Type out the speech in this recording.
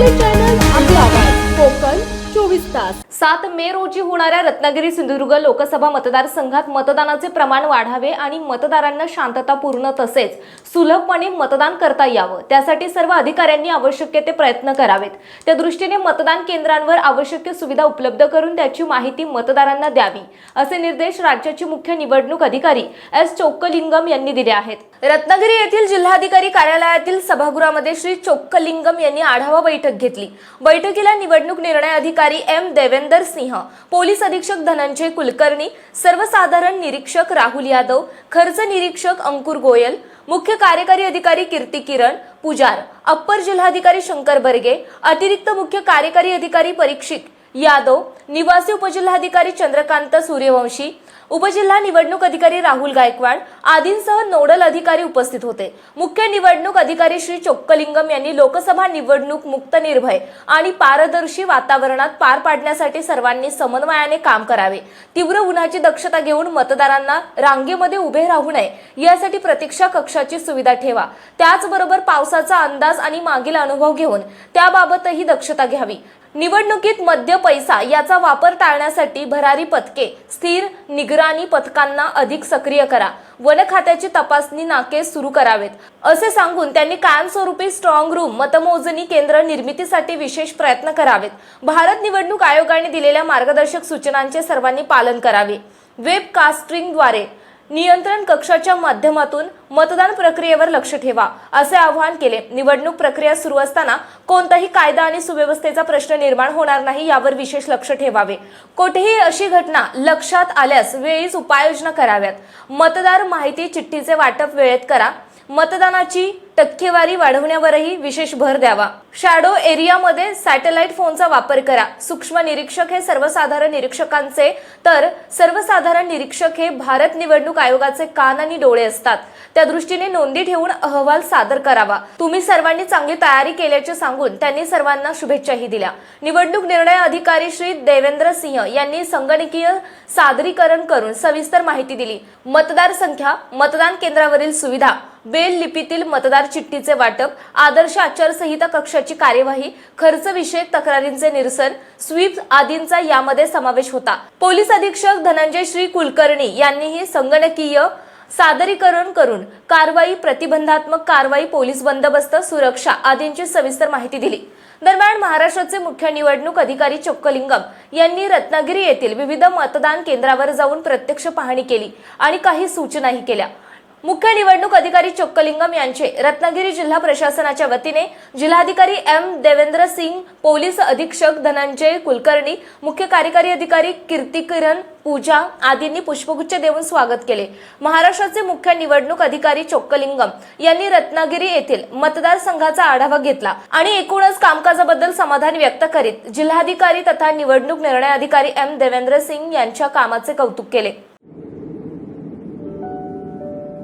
Family Channel सात मे रोजी होणाऱ्या रत्नागिरी सिंधुदुर्ग लोकसभा मतदारसंघात मतदानाचे प्रमाण वाढावे आणि मतदारांना शांततापूर्ण तसेच सुलभपणे मतदान करता यावं. त्यासाठी सर्व अधिकाऱ्यांनी आवश्यक ते प्रयत्न करावेत. त्या दृष्टीने मतदान केंद्रांवर आवश्यक सुविधा उपलब्ध करून त्याची माहिती मतदारांना द्यावी असे निर्देश राज्याचे मुख्य निवडणूक अधिकारी एस चोक्कलिंगम यांनी दिले आहेत. रत्नागिरी येथील जिल्हाधिकारी कार्यालयातील सभागृहामध्ये श्री चोक्कलिंगम यांनी आढावा बैठक घेतली. बैठकीला निवडणूक निर्णय अधिकारी एम देवेंद्र सिंह पोलीस अधीक्षक धनंजय कुलकर्णी सर्वसाधारण निरीक्षक राहुल यादव खर्च निरीक्षक अंकुर गोयल मुख्य कार्यकारी अधिकारी कीर्ती किरण पुजार अप्पर जिल्हाधिकारी शंकर बर्गे अतिरिक्त मुख्य कार्यकारी अधिकारी परीक्षित यादव निवासी उपजिल्हाधिकारी चंद्रकांत सूर्यवंशी उपजिल्हा निवडणूक अधिकारी राहुल गायकवाड आदींसह नोडल अधिकारी उपस्थित होते. मुख्य निवडणूक अधिकारी श्री चोक्कलिंगम यांनी लोकसभा निवडणूक मुक्त निर्भय आणि पारदर्शी वातावरणात पार पाडण्यासाठी सर्वांनी समन्वयाने काम करावे. तीव्र उन्हाची दक्षता घेऊन मतदारांना रांगेमध्ये उभे राहू नये यासाठी प्रतीक्षा कक्षाची सुविधा ठेवा. त्याचबरोबर पावसाचा अंदाज आणि मागील अनुभव घेऊन त्याबाबतही दक्षता घ्यावी. निवडणुकीत मद्य पैसा याचा वापर टाळण्यासाठी भरारी पथके स्थिर निगराणी पथकांना अधिक सक्रिय करा. वन खात्याची तपासणी नाके सुरू करावेत. असे सांगून त्यांनी कायमस्वरूपी स्ट्रॉंग रूम मतमोजणी केंद्र निर्मितीसाठी विशेष प्रयत्न करावेत. भारत निवडणूक आयोगाने दिलेल्या मार्गदर्शक सूचनांचे सर्वांनी पालन करावे. वेब कास्टिंगद्वारे नियंत्रण कक्षाच्या माध्यमातून मतदान प्रक्रियेवर लक्ष ठेवा असे आवाहन केले. निवडणूक प्रक्रिया सुरू असताना कोणताही कायदा आणि सुव्यवस्थेचा प्रश्न निर्माण होणार नाही यावर विशेष लक्ष ठेवावे. कोठेही अशी घटना लक्षात आल्यास वेळीच उपाययोजना कराव्यात. मतदार माहिती चिठ्ठीचे वाटप वेळेत करा. मतदानाची टक्केवारी वाढवण्यावरही विशेष भर द्यावा. शॅडो एरियामध्ये सॅटेलाइट फोनचा वापर करा. सूक्ष्म निरीक्षक हे सर्वसाधारण निरीक्षकांचे तर सर्वसाधारण निरीक्षक हे भारत निवडणूक आयोगाचे कान आणि डोळे असतात. त्या दृष्टीने नोंदी ठेवून अहवाल सादर करावा. तुम्ही सर्वांनी चांगली तयारी केल्याचे सांगून त्यांनी सर्वांना शुभेच्छाही दिल्या. निवडणूक निर्णय अधिकारी श्री देवेंद्र सिंह यांनी संगणकीय सादरीकरण करून सविस्तर माहिती दिली. मतदार संख्या मतदान केंद्रावरील सुविधा बेल लिपीतील मतदार चिठ्ठीचे वाटप आदर्श आचारसंहिता कक्षाची कार्यवाही खर्च विषयक तक्रारींचे निरसन स्वीप आदींचा यामध्ये समावेश होता. पोलीस अधीक्षक धनंजय श्री कुलकर्णी यांनीही संगणकीय सादरीकरण करून कारवाई प्रतिबंधात्मक कारवाई पोलीस बंदोबस्त सुरक्षा आदींची सविस्तर माहिती दिली. दरम्यान महाराष्ट्राचे मुख्य निवडणूक अधिकारी चोक्कलिंगम यांनी रत्नागिरी येथील विविध मतदान केंद्रावर जाऊन प्रत्यक्ष पाहणी केली आणि काही सूचनाही केल्या. मुख्य निवडणूक अधिकारी चोक्कलिंगम यांचे. रत्नागिरी जिल्हा प्रशासनाच्या वतीने जिल्हाधिकारी एम देवेंद्र सिंग पोलीस अधीक्षक धनंजय कुलकर्णी मुख्य कार्यकारी अधिकारी कीर्ती किरण पूजा आदींनी पुष्पगुच्छ देऊन स्वागत केले. महाराष्ट्राचे मुख्य निवडणूक अधिकारी चोक्कलिंगम यांनी रत्नागिरी येथील मतदारसंघाचा आढावा घेतला आणि एकूणच कामकाजाबद्दल समाधान व्यक्त करीत जिल्हाधिकारी तथा निवडणूक निर्णय अधिकारी एम देवेंद्र सिंग यांच्या कामाचे कौतुक केले.